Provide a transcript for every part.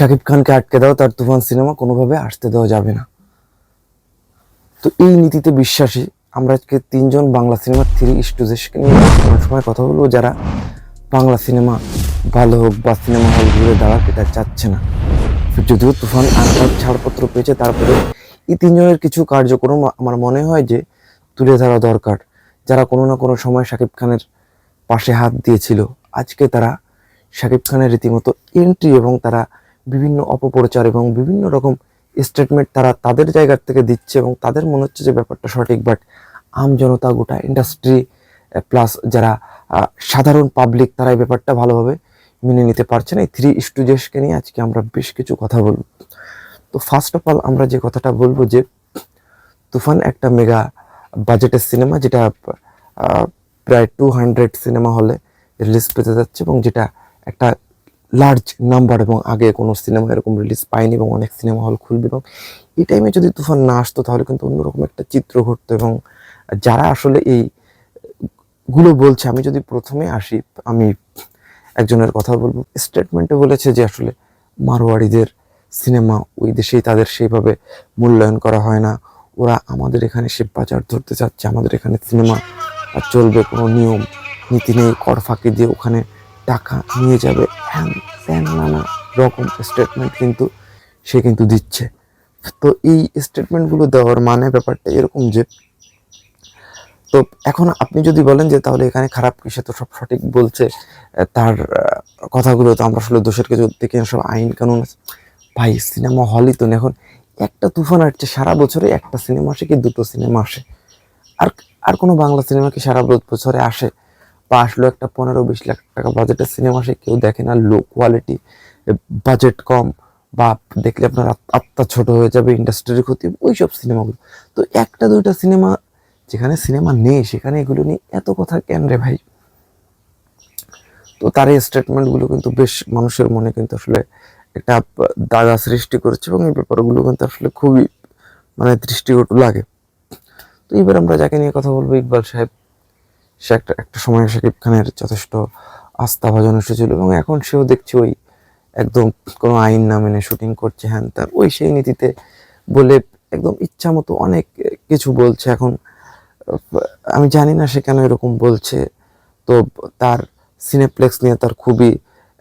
শাকিব খানকে আটকে দাও, তার তুফান সিনেমা কোনোভাবে আসতে দেওয়া যাবে না। তো এই নীতিতে বিশ্বাসী আমরা আজকে তিনজন বাংলা সিনেমার থ্রি স্টুজেসকে নিয়ে সময় কথা বলব, যারা বাংলা সিনেমা ভালো হোক বা সিনেমা হল ঘুরে দাঁড়াক, এটা চাচ্ছে না। যদিও তুফান আনকার ছাড়পত্র পেয়েছে, তারপরে এই তিনজনের কিছু কার্যক্রম আমার মনে হয় যে তুলে ধরা দরকার। যারা কোনো না কোনো সময় শাকিব খানের পাশে হাত দিয়েছিল, আজকে তারা শাকিব খানের রীতিমতো এন্ট্রি এবং তারা বিভিন্ন অপপ্রচার এবং বিভিন্ন রকম স্টেটমেন্ট তারা তাদের জায়গার থেকে দিচ্ছে এবং তাদের মনে হচ্ছে যে ব্যাপারটা সঠিক বাট আম জনতা গোটা ইন্ডাস্ট্রি প্লাস যারা সাধারণ পাবলিক তারা এই ব্যাপারটা ভালোভাবে মেনে নিতে পারছে না। এই থ্রি স্টুডেন্টসকে নিয়ে আজকে আমরা বেশ কিছু কথা বলব। তো ফার্স্ট অফ অল আমরা যে কথাটা বলব যে, তুফান একটা মেগা বাজেটের সিনেমা যেটা প্রায় টু হান্ড্রেড সিনেমা হলে রিলিজ পেতে যাচ্ছে এবং যেটা একটা লার্জ নাম্বার এবং আগে কোনো সিনেমা এরকম রিলিজ পায়নি এবং অনেক সিনেমা হল খুলবে এবং এই টাইমে যদি তুফান না আসতো তাহলে কিন্তু অন্যরকম একটা চিত্র ঘটতো এবং যারা আসলে এই গুলো বলছে, আমি যদি প্রথমে আসি, আমি একজনের কথা বলব। স্টেটমেন্টে বলেছে যে আসলে মারোয়ারিদের সিনেমা ওই দেশেই তাদের সেইভাবে মূল্যায়ন করা হয় না। ওরা আমাদের এখানে সে বাজার ধরতে চাচ্ছে, আমাদের এখানে সিনেমা চলবে, কোনো নিয়ম, নীতি নেই, কর ফাঁকি দিয়ে ওখানে টাকা নিয়ে যাবে। হ্যান ত্যান নানা রকম স্টেটমেন্ট কিন্তু সে কিন্তু দিচ্ছে। তো এই স্টেটমেন্টগুলো দেওয়ার মানে ব্যাপারটা এরকম যে, তো এখন আপনি যদি বলেন যে, তাহলে এখানে খারাপ কি সে তো সব সঠিক বলছে। তার কথাগুলো তো আমরা আসলে দোষের কিছু দেখে সব আইন কানুন ভাই, সিনেমা হলই তো এখন। একটা তুফান আসছে সারা বছরে, একটা সিনেমা আসে কি দুটো সিনেমা আসে? আর আর কোনো বাংলা সিনেমা কি সারা বছরে আসে? বা আসলো একটা পনেরো বিশ লাখ টাকা বাজেটের সিনেমা সে কেউ দেখে না লো কোয়ালিটি বাজেট কম, বা দেখলে আপনার আত- আত্মা ছোট হয়ে যাবে ইন্ডাস্ট্রির ক্ষতি ওই সব সিনেমাগুলো তো একটা দুইটা সিনেমা যেখানে সিনেমা নেই, সেখানে এগুলো নিয়ে এত কথা কেন রে ভাই? তো তার এই স্টেটমেন্টগুলো কিন্তু বেশ মানুষের মনে কিন্তু আসলে একটা দাগা সৃষ্টি করেছে, এবং এই ব্যাপারগুলো কিন্তু আসলে খুবই মানে দৃষ্টিকটু লাগে। তো এবার আমরা যাকে নিয়ে কথা বলব, ইকবাল সাহেব। সে একটা একটা সময় শাকিব খানের যথেষ্ট আস্থাভাজন এসেছিল এবং এখন সেও দেখছি ওই একদম কোনো আইন না মেনে শুটিং করছে, হ্যান তার ওই সেই নীতিতে বলে একদম ইচ্ছা মতো অনেক কিছু বলছে। এখন, আমি জানি না সে কেন এরকম বলছে। তো তার সিনেপ্লেক্স নিয়ে তার খুবই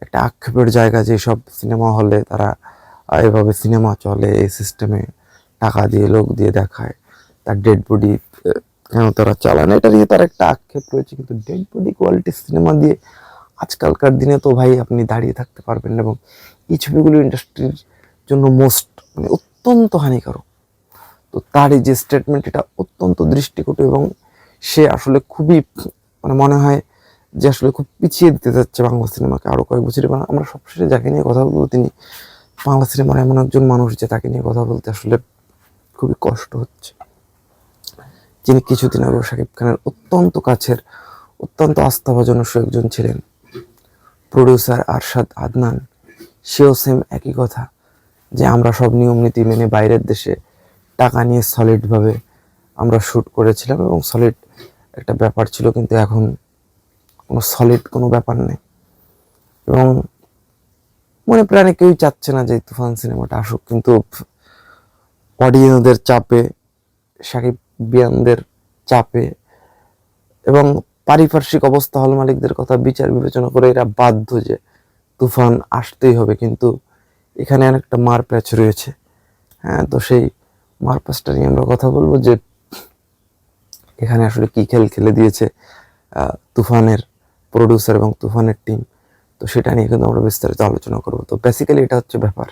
একটা আক্ষেপের জায়গা যে সব সিনেমা হলে তারা এভাবে সিনেমা চলে, এই সিস্টেমে টাকা দিয়ে, লোক দিয়ে দেখায়, তার ডেড বডি কেন তারা চালান এটা নিয়ে তার একটা আক্ষেপ রয়েছে। কিন্তু ডেড বডি কোয়ালিটির সিনেমা দিয়ে আজকালকার দিনে তো ভাই আপনি দাঁড়িয়ে থাকতে পারবেন না এবং এই ছবিগুলো ইন্ডাস্ট্রির জন্য মোস্ট মানে অত্যন্ত হানিকারক। তো তার এই যে স্টেটমেন্ট এটা অত্যন্ত দৃষ্টিকটু এবং সে আসলে খুবই মানে মনে হয় যে আসলে খুব পিছিয়ে দিতে যাচ্ছে বাংলা সিনেমাকে আরও কয়েক বছর। এবং আমরা সবশেষে যাকে নিয়ে কথা বলব, তিনি বাংলা সিনেমার এমন একজন মানুষ যে তাকে নিয়ে কথা বলতে আসলে খুবই কষ্ট হচ্ছে। যিনি কিছুদিন আগে শাকিব খানের অত্যন্ত কাছের, অত্যন্ত আস্থাভাজন সে একজন ছিলেন। প্রডিউসার আরশাদ আদনান, সেও সেম একই কথা, যে আমরা সব নিয়ম নীতি মেনে বাইরের দেশে টাকা নিয়ে সলিডভাবে আমরা শ্যুট করেছিলাম এবং সলিড একটা ব্যাপার ছিল, কিন্তু এখন কোনো সলিড কোনো ব্যাপার নেই। এবং মনে প্রাণে কেউই চাচ্ছে না যে তুফান সিনেমাটা আসুক, কিন্তু অডিয়েন্সদের চাপে সাকিব বিয়ানদের চাপে এবং পারিপার্শ্বিক অবস্থা হল মালিকদের কথা বিচার বিবেচনা করে এরা বাধ্য যে তুফান আসতেই হবে, কিন্তু এখানে অনেকটা মার প্যাচ রয়েছে। হ্যাঁ তো সেই মার প্যাচটা নিয়ে আমরা কথা বলব যে এখানে আসলে কি খেল খেলে দিয়েছে তুফানের প্রডিউসার এবং তুফানের টিম তো সেটা নিয়ে কিন্তু আমরা বিস্তারিত আলোচনা করব। তো বেসিক্যালি এটা হচ্ছে ব্যাপার।